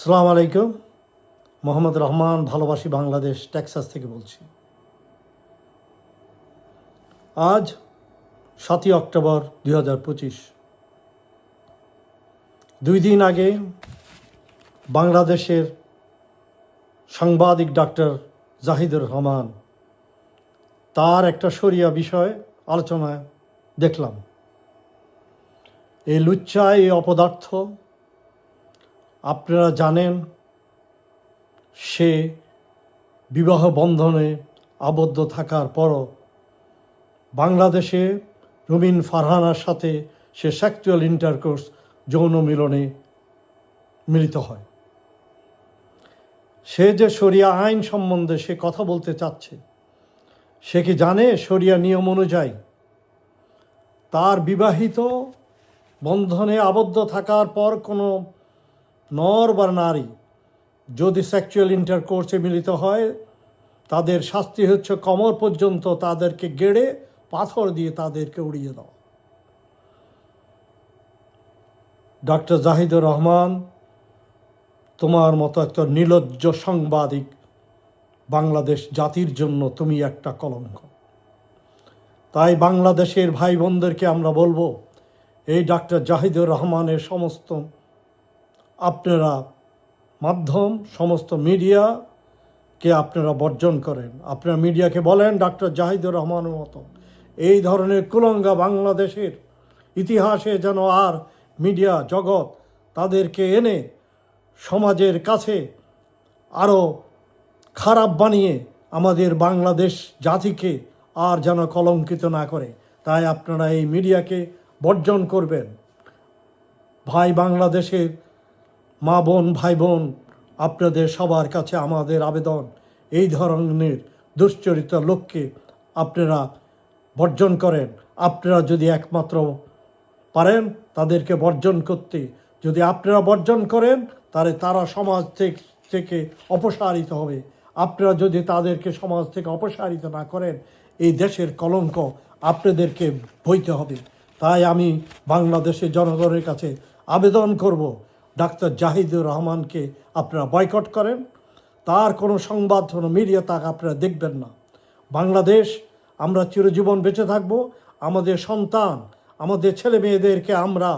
সালাম আলাইকুম। মোহাম্মদ রহমান, ভালোবাসি বাংলাদেশ, টেক্সাস থেকে বলছি। আজ সাতই অক্টোবর দুই হাজার পঁচিশ। দুই দিন আগে বাংলাদেশের সাংবাদিক ডাক্তার জাহিদুর রহমান তার একটা সরিয়া বিষয় আলোচনায় দেখলাম। এই লুচ্চা এই অপদার্থ আপনারা জানেন, সে বিবাহ বন্ধনে আবদ্ধ থাকার পরও বাংলাদেশে রুমিন ফারহানার সাথে সে সেক্সুয়াল ইন্টারকোর্স যৌন মিলনে মিলিত হয়। সে যে শরিয়া আইন সম্বন্ধে সে কথা বলতে চাচ্ছে, সে কি জানে শরিয়া নিয়ম অনুযায়ী? তার বিবাহিত বন্ধনে আবদ্ধ থাকার পর কোনো নর বা নারী যদি সেক্সুয়াল ইন্টারকোর্সে মিলিত হয়, তাদের শাস্তি হচ্ছে কমর পর্যন্ত তাদেরকে গেড়ে পাথর দিয়ে তাদেরকে উড়িয়ে দাও ডক্টর জাহিদুর রহমান, তোমার মতো একটা নির্লজ্জ সাংবাদিক বাংলাদেশ জাতির জন্য তুমি একটা কলঙ্ক। তাই বাংলাদেশের ভাই বোনদেরকে আমরা বলব, এই ডাক্তার জাহিদুর রহমানের সমস্ত আপনারা মাধ্যম, সমস্ত মিডিয়াকে আপনারা বর্জন করেন। আপনারা মিডিয়াকে বলেন, ডাক্তার জাহিদুর রহমানের মতো, এই ধরনের কুলঙ্গা বাংলাদেশের ইতিহাসে যেন আর মিডিয়া জগৎ তাদেরকে এনে সমাজের কাছে আরও খারাপ বানিয়ে আমাদের বাংলাদেশ জাতিকে আর যেন কলঙ্কিত না করে। তাই আপনারা এই মিডিয়াকে বর্জন করবেন। ভাই বাংলাদেশের মা বোন, ভাই বোন, আপনাদের সবার কাছে আমাদের আবেদন। এই ধরনের দুশ্চরিত লোককে আপনারা বর্জন করেন। আপনারা যদি একমাত্র পারেন, তাদেরকে বর্জন করতে। যদি আপনারা বর্জন করেন, তাহলে তারা সমাজ থেকে অপসারিত হবে। আপনারা যদি তাদেরকে সমাজ থেকে অপসারিত না করেন, এই দেশের কলঙ্ক আপনাদেরকে বইতে হবে। তাই আমি বাংলাদেশের জনগণের কাছে আবেদন করব। ডাক্তার জাহিদুর রহমানকে আপনারা বয়কট করেন। তার কোনো সংবাদ, কোনো মিডিয়া তাকে আপনারা দেখবেন না। বাংলাদেশ, আমরা চিরজীবন বেঁচে থাকব। আমাদের সন্তান, আমাদের ছেলে মেয়েদেরকে আমরা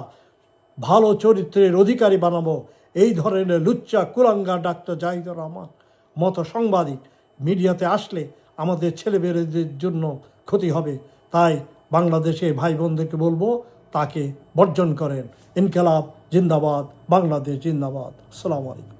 ভালো চরিত্রের অধিকারী বানাবো। এই ধরনের লুচ্চা, কুলাঙ্গা ডাক্তার জাহিদুর রহমান মতো সাংবাদিক মিডিয়াতে আসলে আমাদের ছেলে মেয়েদের জন্য ক্ষতি হবে। তাই বাংলাদেশে ভাই বোনদেরকে বলব তাকে বর্জন করেন। ইনকালাব জিন্দাবাদ বাংলাদেশ জিন্দাবাদ। আসসালামু আলাইকুম।